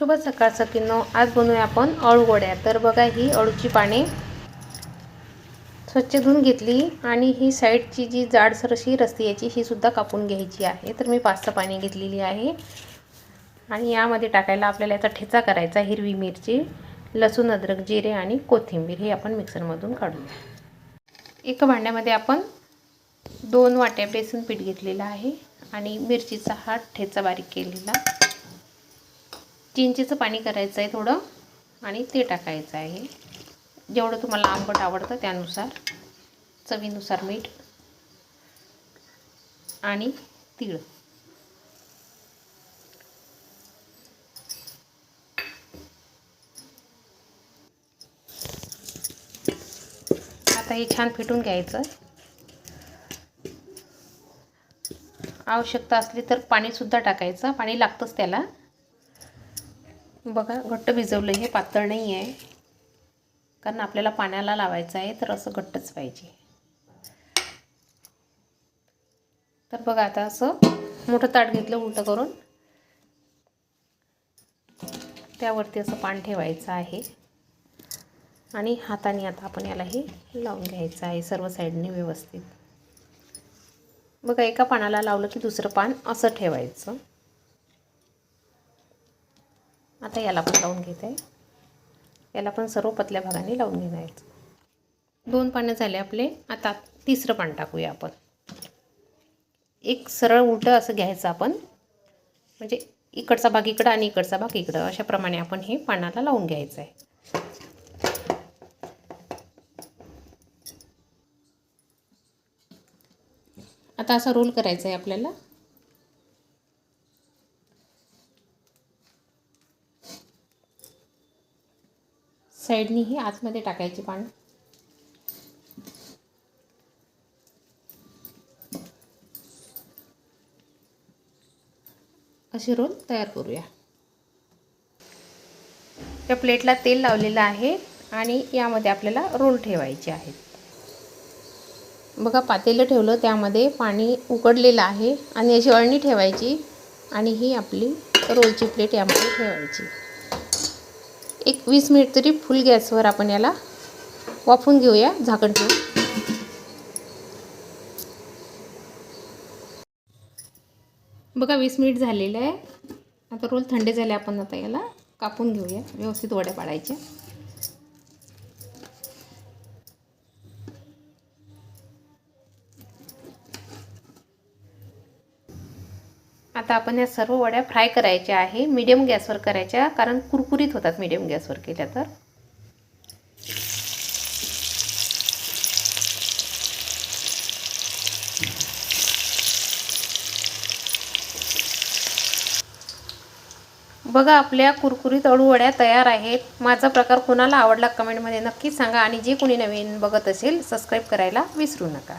शुभ सकाळ सकिनो आज बनवूया आपण अळूवड्या तर बघा ही अळूची पाने स्वच्छ धुवून घेतली आणि ही साईडची जी जाडसर अशी रस्ती याची ही सुद्धा कापून घ्यायची आहे. तर मी पाच सहा पाने घेतलेली आहे. आणि यामध्ये टाकायला आपल्याला याचा ठेचा करायचा हिरवी मिरची लसूण अद्रक जिरे आणि कोथिंबीर हे आपण मिक्सरमधून काढूया एका भांड्यामध्ये आपण दोन वाट्या बेसन पीठ घेतलेलं आहे आणि मिरचीचा हा ठेचा बारीक केलेला. चिंचेचं पाणी करायचं आहे थोडं आणि ते टाकायचं आहे. जेवढं तुम्हाला आंबट आवडतं त्यानुसार चवीनुसार मीठ आणि तीळ. आता हे छान फेटून घ्यायचं. आवश्यकता असली तर पाणीसुद्धा टाकायचं. पाणी लागतंच त्याला. बघा घट्ट भिजवलं हे पातळ नाही आहे कारण आपल्याला पाण्याला लावायचं आहे तर असं घट्टच पाहिजे. तर बघा आता असं मोठं ताट घेतलं उलटं करून. त्यावरती असं पान ठेवायचं आहे. आणि हाताने आता आपण याला हे लावून घ्यायचं आहे सर्व साईडने व्यवस्थित. बघा एका पानाला लावलं की दुसरं पान असं ठेवायचं. आता याला पण लावून घेत. आहे याला पण सर्व पतल्या भागाने लावून घेण्याचं. दोन पानं झाले आपले. आता तिसरं पान टाकूया आपण. एक सरळ उलटं असं घ्यायचं आपण. म्हणजे इकडचा भाग इकडं आणि इकडचा भाग इकडं. अशाप्रमाणे आपण हे पानाला लावून घ्यायचं आहे आता असा रोल करायचा आहे आपल्याला. साईडनीही आतमध्ये टाकायची पानं. अशी रोल तयार करूया. त्या प्लेटला तेल लावलेलं आहे आणि यामध्ये आपल्याला रोल ठेवायचे आहेत. बघा पातेलं ठेवलं त्यामध्ये पाणी उकडलेलं आहे आणि अशी अळणी ठेवायची आणि ही आपली रोलची प्लेट यामध्ये ठेवायची. एक वीस मिनिट तरी फुल गॅसवर आपण याला वाफून घेऊया झाकण ठेवून. बघा वीस मिनिट झालेलं आहे. आता रोल थंडे झाले आपण आता याला कापून घेऊया. व्यवस्थित वड्या पाडायच्या. आता आपण या सर्व वड्या फ्राय करायच्या आहे. मीडियम गॅसवर करायच्या कारण कुरकुरीत होतात मीडियम गॅसवर केल्या तर. बघा आपल्या कुरकुरीत अळूवड्या तयार आहेत. माझा प्रकार कोणाला आवडला कमेंटमध्ये नक्कीच सांगा आणि जे कोणी नवीन बघत असेल सबस्क्राईब करायला विसरू नका.